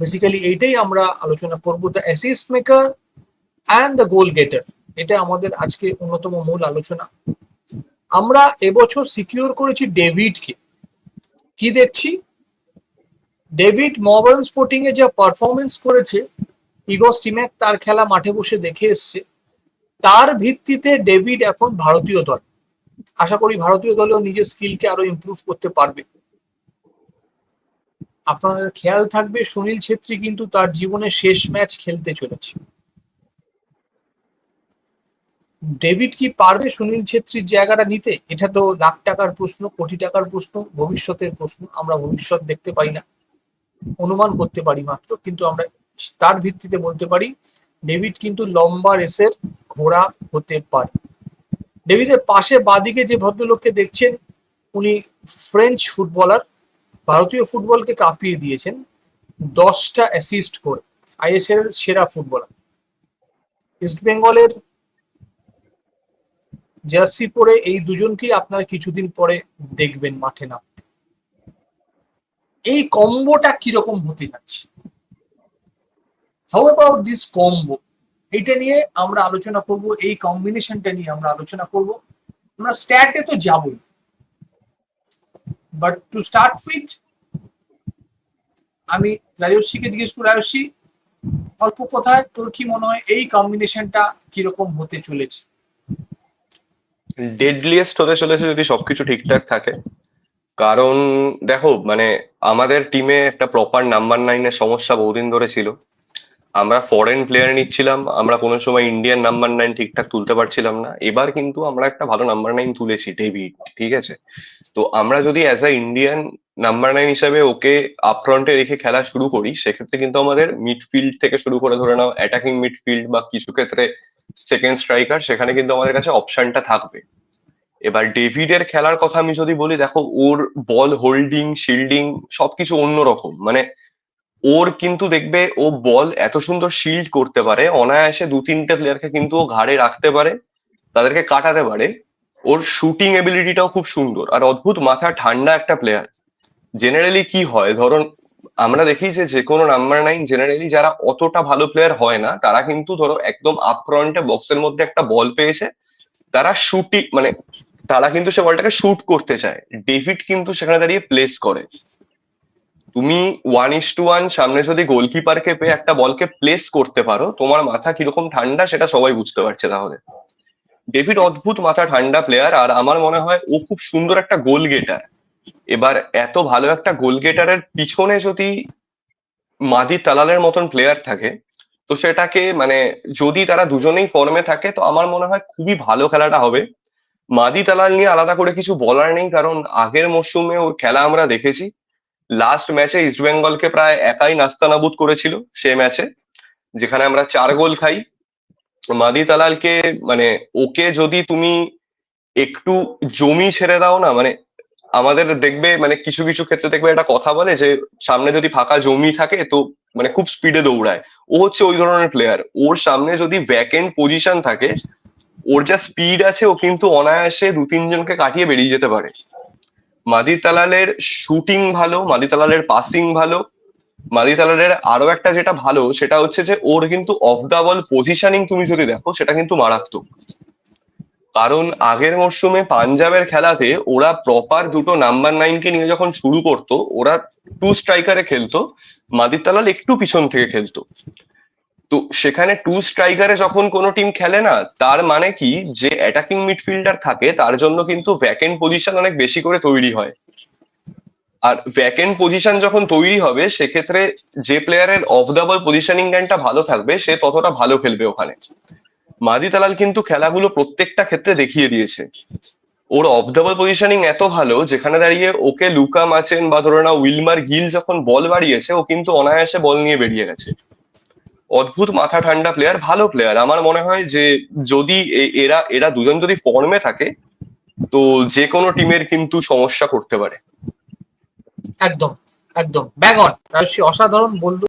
Basically এইটাই আমরা আলোচনা করব the assist maker and the goal getter এটা আমাদের আজকে অন্যতম মূল আলোচনা। আমরা এবছর সিকিউর করেছি ডেভিডকে কি দেখছি? ডেভিড মবার্ন স্পোর্টিং এ যা পারফরমেন্স করেছে ইগো স্টিম্যাক তার খেলা মাঠে বসে দেখে এসছে। তার ভিত্তিতে ডেভিড এখন ভারতীয় দল। আশা করি ভারতীয় দলেও নিজের স্কিলকে আরও ইমপ্রুভ করতে পারবে। আপনাদের খেয়াল থাকবে, সুনীল ছেত্রী কিন্তু তার জীবনের শেষ ম্যাচ খেলতে চলেছে। ডেভিড কি পারবে সুনীল ছেত্রীর জায়গাটা নিতে? এটা তো লাখ টাকার প্রশ্ন, কোটি টাকার প্রশ্ন, ভবিষ্যতের প্রশ্ন, আমরা ভবিষ্যৎ দেখতে পাই না। অনুমান করতে পারি মাত্র, কিন্তু আমরা তার ভিত্তিতে বলতে পারি, ডেভিড কিন্তু লম্বা রেসের ঘোড়া হতে পারে। ডেভিডের পাশে বাদিকে যে ভদ্রলোককে দেখছেন, উনি ফ্রেঞ্চ ফুটবলার ভারতীয় ফুটবলকে কাঁপিয়ে দিয়েছেন দশটা অ্যাসিস্ট করে আইএসএল সেরা ফুটবলার। ইস্ট বেঙ্গলের জার্সি পরে এই দুজনকেই আপনারা কিছুদিন পরে দেখবেন মাঠে নামতে। এই কম্বোটা কীরকম হতে যাচ্ছে? হাউ অ্যাবাউট দিস কম্বো এটা নিয়ে আমরা আলোচনা করব, এই কম্বিনেশনটা নিয়ে আমরা আলোচনা করব। আমরা স্ট্যাটে তো যাবই। বাট টু স্টার্ট উইথ আমি রাজস্বীকে জিজ্ঞেস করি, রাজস্বী, অল্প কথায় তোর কি মনে হয় এই কম্বিনেশনটা কীরকম হতে চলেছে? ডেডলিয়েস্ট হতে চলেছে যদি সবকিছু ঠিকঠাক থাকে। কারণ, দেখো মানে আমাদের টিমে একটা প্রপার নাম্বার নাইনের সমস্যা বহুদিন ধরে ছিল। আমরা ফরেন প্লেয়ার নিচ্ছিলাম, আমরা কোনো সময় ইন্ডিয়ান নাম্বার নাইন ঠিকঠাক তুলতে পারছিলাম না। এবার কিন্তু আমরা একটা ভালো নাম্বার নাইন তুলেছি ডেভিড ঠিক আছে? তো আমরা যদি as a Indian number nine হিসাবে ওকে আপফ্রন্টে রেখে খেলা শুরু করি, সেক্ষেত্রে কিন্তু আমাদের মিডফিল্ড থেকে শুরু করে ধরে নাও অ্যাটাকিং মিডফিল্ড বা কিছু ক্ষেত্রে সেকেন্ড স্ট্রাইকার সেখানে কিন্তু আমাদের কাছে অপশনটা থাকবে। এবার ডেভিডের খেলার কথা আমি যদি বলি, দেখো ওর বল হোল্ডিং শিল্ডিং সবকিছু অন্যরকম। মানে ওর কিন্তু দেখবে ও বল এত সুন্দর শিল্ড করতে পারে, অনায়াসে দু তিনটে প্লেয়ারকে কিন্তু ও ঘাড়ে রাখতে পারে, তাদেরকে কাটাতে পারে। ওর শুটিং এবিলিটিটাও খুব সুন্দর। আর অদ্ভুত মাথা ঠান্ডা একটা প্লেয়ার জেনারেলি কি হয়? ধরুন, আমরা দেখি যে যে কোনো নাম্বার নাইন জেনারেলি যারা অতটা ভালো প্লেয়ার হয় না, তারা কিন্তু ধরো একদম আপফ্রন্টে বক্সের মধ্যে একটা বল পেয়েছে। তারা শুটিং মানে তারা কিন্তু সে বলটাকে শুট করতে চায়। ডেভিড কিন্তু সেখানে দাঁড়িয়ে প্লেস করে। তুমি ওয়ান ইস টু ওয়ান সামনে যদি গোলকিপারকে পেয়ে একটা বলকে প্লেস করতে পারো, তোমার মাথা কীরকম ঠান্ডা সেটা সবাই বুঝতে পারছে তাহলে। ডেভিড অদ্ভুত মাথা ঠান্ডা প্লেয়ার আর আমার মনে হয় ও খুব সুন্দর একটা গোল গেটার এবার এত ভালো একটা গোল গেটারের পিছনে যদি মাদি তালালের মতন প্লেয়ার থাকে, তো সেটাকে মানে যদি তারা দুজনেই ফর্মে থাকে, তো আমার মনে হয় খুবই ভালো খেলাটা হবে। মাদি তালাল নিয়ে আলাদা করে কিছু বলার নেই, কারণ আগের মরশুমে ওর খেলা আমরা দেখেছি। লাস্ট ম্যাচে ইস্টবেঙ্গলকে প্রায় একাই নাস্তানাবুদ করেছিল, সে ম্যাচে যেখানে আমরা চার গোল খাই। মাদি তালালকে মানে ওকে যদি তুমি একটু জমি ছেড়ে দাও না মানে আমাদের দেখবে মানে কিছু কিছু ক্ষেত্রে দেখবে একটা কথা বলে যে, সামনে যদি ফাঁকা জমি থাকে তো মানে খুব স্পিডে দৌড়ায়। ও হচ্ছে ওই ধরনের প্লেয়ার ওর সামনে যদি ভ্যাকেন্ট পজিশন থাকে, ওর যা স্পিড আছে, ও কিন্তু অনায়াসে দু তিনজনকে কাটিয়ে বেরিয়ে যেতে পারে। মাদি তালালের শুটিং ভালো মাদি তালালের পাসিং ভালো। মাদি তালালের আরও একটা যেটা ভালো, সেটা হচ্ছে যে ওর কিন্তু অফ দা বল পজিশনিং তুমি যদি দেখো, সেটা কিন্তু মারাত্মক। কারণ আগের মরশুমে পাঞ্জাবের খেলাতে ওরা প্রপার দুটো নাম্বার নাইনকে নিয়ে যখন শুরু করতো, ওরা টু স্ট্রাইকারে খেলতো মাদির তালাল একটু পিছন থেকে খেলতো। তো সেখানে টু স্ট্রাইকারে যখন কোনো টিম খেলে না, তার মানে কি? যে অ্যাটাকিং মিডফিল্ডার থাকে, তার জন্য কিন্তু ভ্যাকেন্ট পজিশন অনেক বেশি করে তৈরি হয়। আর ভ্যাকেন্ট পজিশন যখন তৈরি হবে, সেক্ষেত্রে যে প্লেয়ারের অফ দ্য বল পজিশনিং জ্ঞানটা ভালো থাকবে, সে ততটা ভালো খেলবে ওখানে। মাদি তালাল কিন্তু খেলাগুলো প্রত্যেকটা ক্ষেত্রে দেখিয়ে দিয়েছে। ওর অফ দ্য বল পজিশনিং এত ভালো, যেখানে দাঁড়িয়ে ওকে লুকা মাচেন বা ধরো না উইলমার গিল যখন বল বাড়িয়েছে, ও কিন্তু অনায়াসে বল নিয়ে বেরিয়ে গেছে। অদ্ভুত মাথা ঠান্ডা প্লেয়ার ভালো প্লেয়ার আমার মনে হয় যে যদি এরা এরা দুজন যদি ফর্মে থাকে, তো যে কোনো টিমের কিন্তু সমস্যা করতে পারে। একদম একদম। ব্যাগ অন অসাধারণ বলল